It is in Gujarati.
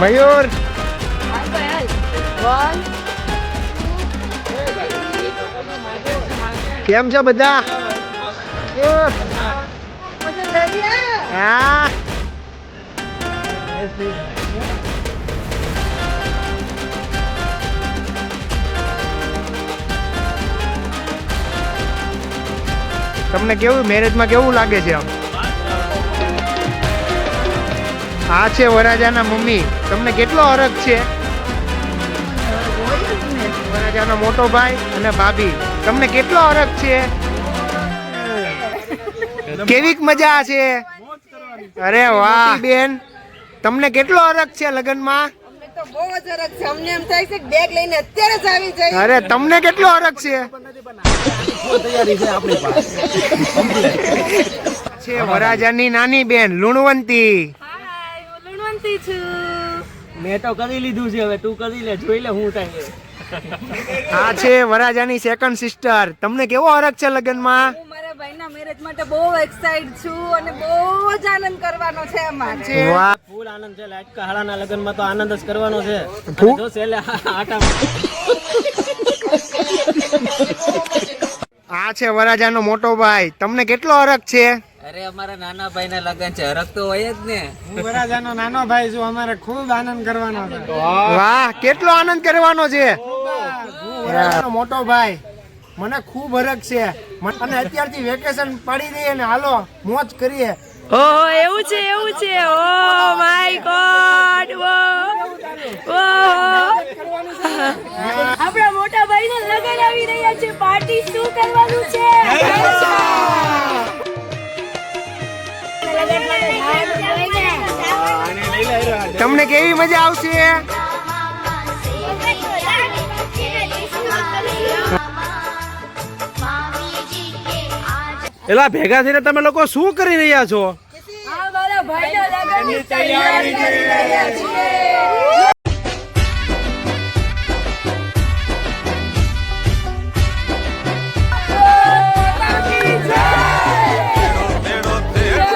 મયુર કેમ છો બધા? હા. તમને કેવું મેરેજમાં કેવું લાગે છે આમ? આ છે વરાજાના મમ્મી. તમને કેટલો અરગ છે? વરાજાનો મોટો ભાઈ અને ભાભી. તમને કેટલો અરગ છે? કેવીક મજા છે? અરે વાહ. બેન. તમને કેટલો અરગ છે લગ્નમાં? અરે તમને કેટલો અરગ છે? છે વરાજાની નાની બેન લુણવંતી. લુણવંતી છું. મેં તો કરી લીધું છે હવે તું કરી લે જોઈ લે હું થાય. આ છે વરાજાની સેકન્ડ સિસ્ટર તમને કેવો હરખ છે લગ્નમાં? હું મારા ભાઈના મેરેજ માટે બહુ એક્સાઇટ છું અને બહુ જ આનંદ કરવાનો છે અમારે. છે. વાહ. ફૂલ આનંદ છે લાઈટ હાળાના લગ્નમાં તો આનંદ જ કરવાનો છે. જો છેલ્લે આટા આ છે વરાજાનો મોટો ભાઈ. તમને કેટલો હરખ છે? અરે અમારા નાના ભાઈ ના લગન છે હરક તો હોય જ ને. હું વરાજાનો નાનો ભાઈ છું અમારે ખૂબ આનંદ કરવાનો છે. વાહ કેટલો આનંદ કરવાનો છે? વરાજાનો મોટો ભાઈ. મને ખૂબ હરક છે. અને અત્યારથી વેકેશન પાડી દઈએ ને હાલો મોજ કરીએ. ઓહો એવું છે એવું છે. ઓ માય ગોડ ઓ આપણા મોટા ભાઈ લગન આવી રહ્યા છે. પાર્ટી શું કરવાનું છે? તમને કેવી મજા આવશે? એલા ભેગા થઈને તમે લોકો શું કરી રહ્યા છો? તૈયારી કરી રહ્યા છીએ.